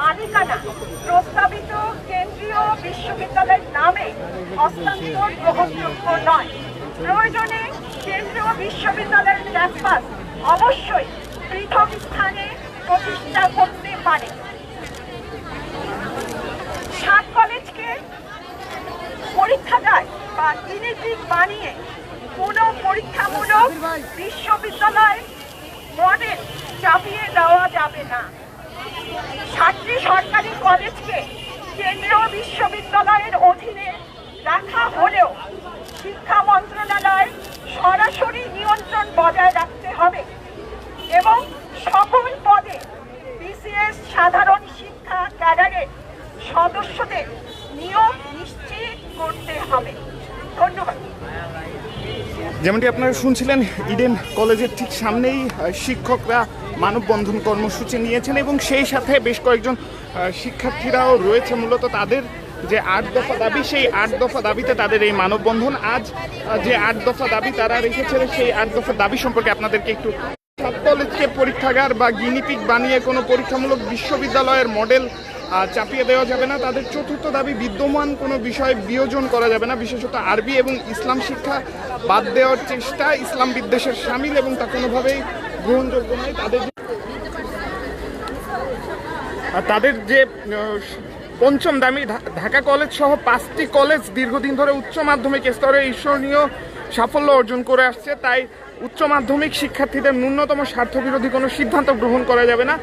মালিকানা প্রস্তাবিত কেন্দ্রীয় বিশ্ববিদ্যালয়ের নামে হস্তান্তর গ্রহণযোগ্য নয়। প্রয়োজনে কেন্দ্রীয় বিশ্ববিদ্যালয়ের ক্যাম্পাস অবশ্যই পৃথক স্থানে প্রতিষ্ঠা করতে পারে। সাত কলেজকে পরীক্ষাগার বা ইলেকট্রিক বানিয়ে কোনো পরীক্ষামূলক বিশ্ববিদ্যালয় মডেল চাপিয়ে দেওয়া যাবে না। সাতটি সরকারি কলেজকে কেন্দ্রীয় বিশ্ববিদ্যালয়ের অধীনে রাখা হলেও শিক্ষা মন্ত্রণালয় সরাসরি নিয়ন্ত্রণ বজায় রাখতে হবে এবং সকল পদে বিসিএস সাধারণ শিক্ষা ক্যাডারের সদস্যদের নিয়োগ নিশ্চিত করতে হবে ধন্যবাদ যেমনটি আপনারা শুনছিলেন, ইডেন কলেজের ঠিক সামনেই শিক্ষকরা মানববন্ধন কর্মসূচি নিয়েছেন এবং সেই সাথে বেশ কয়েকজন শিক্ষার্থীরাও রয়েছে। মূলত তাদের যে আট দফা দাবি, সেই আট দফা দাবিতে তাদের এই মানববন্ধন। আজ যে আট দফা দাবি তারা রেখেছিলেন সেই আট দফা দাবি সম্পর্কে আপনাদেরকে একটু কলেজকে পরীক্ষাগার বা গিনিপিক বানিয়ে কোনো পরীক্ষামূলক বিশ্ববিদ্যালয়ের মডেল চাপিয়ে দেওয়া যাবে না। তাদের চতুর্থ দাবি, বিদ্যমান কোনো বিষয় বিয়োজন করা যাবে না। বিশেষত আরবি এবং ইসলাম শিক্ষা বাদ দেওয়ার চেষ্টা, ইসলাম বিদ্বেষের সামিল এবং তা কোনোভাবেই গ্রহণযোগ্য নয়। তাদের তাদের যে পঞ্চম দামি ঢাকা কলেজ সহ পাঁচটি কলেজ দীর্ঘদিন ধরে উচ্চ মাধ্যমিক স্তরে ঈশ্বরীয় সাফল্য অর্জন করে আসছে। তাই উচ্চ মাধ্যমিক শিক্ষার্থীদের ন্যূনতম স্বার্থবিরোধী কোনো সিদ্ধান্ত গ্রহণ করা যাবে না।